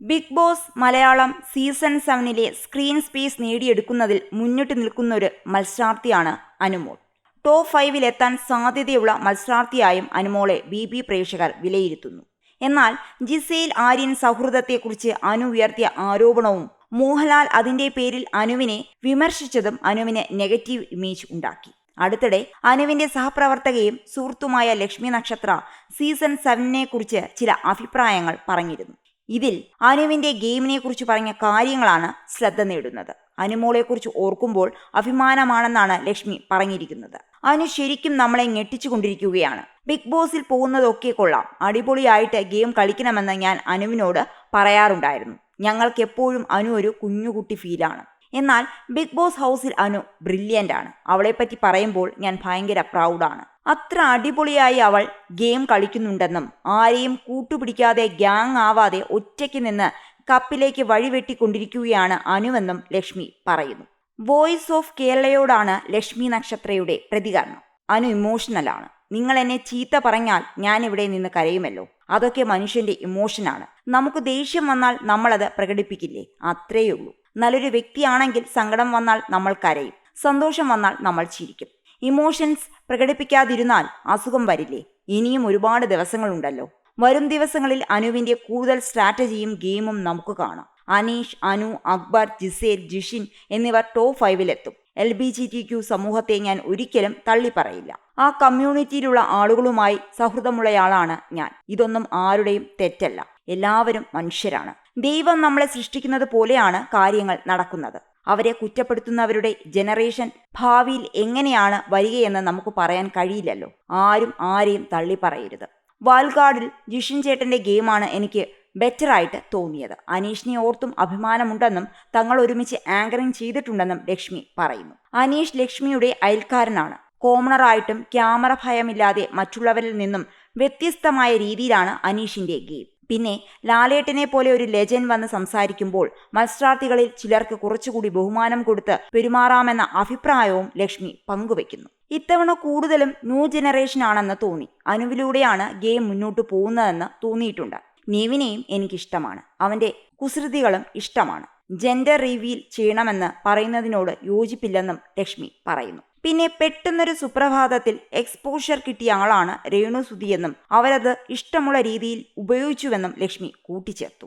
Big boss Malayalam season സെവനിലെ screen space നേടിയെടുക്കുന്നതിൽ മുന്നിട്ട് നിൽക്കുന്ന ഒരു മത്സരാർത്ഥിയാണ് അനുമോൾ. ടോപ്പ് ഫൈവിൽ എത്താൻ സാധ്യതയുള്ള മത്സരാർത്ഥിയായും അനുമോളെ ബി ബി പ്രേക്ഷകർ വിലയിരുത്തുന്നു. എന്നാൽ ജിസയിൽ ആര്യൻ സൗഹൃദത്തെക്കുറിച്ച് അനു ഉയർത്തിയ ആരോപണവും മോഹൻലാൽ അതിന്റെ പേരിൽ അനുവിനെ വിമർശിച്ചതും അനുവിന് നെഗറ്റീവ് ഇമേജ് ഉണ്ടാക്കി. അടുത്തിടെ അനുവിന്റെ സഹപ്രവർത്തകയും സുഹൃത്തുമായ ലക്ഷ്മി നക്ഷത്ര സീസൺ സെവനിനെ കുറിച്ച് ചില അഭിപ്രായങ്ങൾ പറഞ്ഞിരുന്നു. ഇതിൽ അനുവിന്റെ ഗെയിമിനെ കുറിച്ച് പറഞ്ഞ കാര്യങ്ങളാണ് ശ്രദ്ധ നേടുന്നത്. അനുമോളെക്കുറിച്ച് ഓർക്കുമ്പോൾ അഭിമാനമാണെന്നാണ് ലക്ഷ്മി പറഞ്ഞിരിക്കുന്നത്. അനു ശരിക്കും നമ്മളെ ഞെട്ടിച്ചുകൊണ്ടിരിക്കുകയാണ്. ബിഗ് ബോസിൽ പോകുന്നതൊക്കെ കൊള്ളാം. അടിപൊളിയായിട്ട് ഗെയിം കളിക്കണമെന്ന് ഞാൻ അനുവിനോട് പറയാറുണ്ടായിരുന്നു. ഞങ്ങൾക്ക് എപ്പോഴും അനു ഒരു കുഞ്ഞുകുട്ടി ഫീലാണ്. എന്നാൽ ബിഗ് ബോസ് ഹൗസിൽ അനു ബ്രില്യന്റ് ആണ്. അവളെപ്പറ്റി പറയുമ്പോൾ ഞാൻ ഭയങ്കര പ്രൗഡാണ് അത്ര അടിപൊളിയായി അവൾ ഗെയിം കളിക്കുന്നുണ്ടെന്നും ആരെയും കൂട്ടുപിടിക്കാതെ ഗ്യാങ് ആവാതെ ഒറ്റയ്ക്ക് നിന്ന് കപ്പിലേക്ക് വഴിവെട്ടിക്കൊണ്ടിരിക്കുകയാണ് അനുവെന്നും ലക്ഷ്മി പറയുന്നു. വോയിസ് ഓഫ് കേരളയോടാണ് ലക്ഷ്മി നക്ഷത്രയുടെ പ്രതികരണം. അനു ഇമോഷണലാണ് നിങ്ങൾ എന്നെ ചീത്ത പറഞ്ഞാൽ ഞാൻ ഇവിടെ നിന്ന് കരയുമല്ലോ. അതൊക്കെ മനുഷ്യന്റെ ഇമോഷനാണ് നമുക്ക് ദേഷ്യം വന്നാൽ നമ്മളത് പ്രകടിപ്പിക്കില്ലേ? അത്രയുള്ളൂ നല്ലൊരു വ്യക്തിയാണെങ്കിൽ സങ്കടം വന്നാൽ നമ്മൾ കരയും സന്തോഷം വന്നാൽ നമ്മൾ ചിരിക്കും. ഇമോഷൻസ് പ്രകടിപ്പിക്കാതിരുന്നാൽ അസുഖം വരില്ലേ? ഇനിയും ഒരുപാട് ദിവസങ്ങളുണ്ടല്ലോ. വരും ദിവസങ്ങളിൽ അനുവിന്റെ കൂടുതൽ സ്ട്രാറ്റജിയും ഗെയിമും നമുക്ക് കാണാം. അനീഷ് അനു അക്ബർ ജിസേൽ ജിഷിൻ എന്നിവർ top ഫൈവിലെത്തും L B G T Q സമൂഹത്തെ ഞാൻ ഒരിക്കലും തള്ളി പറയില്ല ആ കമ്മ്യൂണിറ്റിയിലുള്ള ആളുകളുമായി സൗഹൃദമുള്ളയാളാണ് ഞാൻ. ഇതൊന്നും ആരുടെയും തെറ്റല്ല. എല്ലാവരും മനുഷ്യരാണ്. ദൈവം നമ്മളെ സൃഷ്ടിക്കുന്നത് പോലെയാണ് കാര്യങ്ങൾ നടക്കുന്നത്. അവരെ കുറ്റപ്പെടുത്തുന്നവരുടെ ജനറേഷൻ ഭാവിയിൽ എങ്ങനെയാണ് വരികയെന്ന് നമുക്ക് പറയാൻ കഴിയില്ലല്ലോ. ആരും ആരെയും തള്ളി പറയരുത്. വാൽഗാർഡിൽ ജിഷിൻ ചേട്ടന്റെ ഗെയിമാണ് എനിക്ക് ബെറ്ററായിട്ട് തോന്നിയത്. അനീഷിനെ ഓർത്തും അഭിമാനമുണ്ടെന്നും തങ്ങൾ ഒരുമിച്ച് ആങ്കറിംഗ് ചെയ്തിട്ടുണ്ടെന്നും ലക്ഷ്മി പറയുന്നു. അനീഷ് ലക്ഷ്മിയുടെ അയൽക്കാരനാണ്. കോമണറായിട്ടും ക്യാമറ ഭയമില്ലാതെ മറ്റുള്ളവരിൽ നിന്നും വ്യത്യസ്തമായ രീതിയിലാണ് അനീഷിന്റെ ഗെയിം. പിന്നെ ലാലേട്ടനെ പോലെ ഒരു ലെജൻഡ് വന്ന് സംസാരിക്കുമ്പോൾ മത്സരാർത്ഥികളിൽ ചിലർക്ക് കുറച്ചുകൂടി ബഹുമാനം കൊടുത്ത് പെരുമാറാമെന്ന അഭിപ്രായവും ലക്ഷ്മി പങ്കുവെക്കുന്നു. ഇത്തവണ കൂടുതലും ന്യൂ ജനറേഷൻ ആണെന്ന് തോന്നി. അനുവിലൂടെയാണ് ഗെയിം മുന്നോട്ട് പോകുന്നതെന്ന് തോന്നിയിട്ടുണ്ട്. നെവിനെയും എനിക്കിഷ്ടമാണ്. അവന്റെ കുസൃതികളും ഇഷ്ടമാണ്. ജെൻഡർ റിവീൽ ചെയ്യണമെന്ന് പറയുന്നതിനോട് യോജിപ്പില്ലെന്നും ലക്ഷ്മി പറയുന്നു. പിന്നെ പെട്ടെന്നൊരു സുപ്രഭാതത്തിൽ എക്സ്പോഷർ കിട്ടിയ ആളാണ് രേണു സുധിയെന്നും അവരത് ഇഷ്ടമുള്ള രീതിയിൽ ഉപയോഗിച്ചുവെന്നും ലക്ഷ്മി കൂട്ടിച്ചേർത്തു.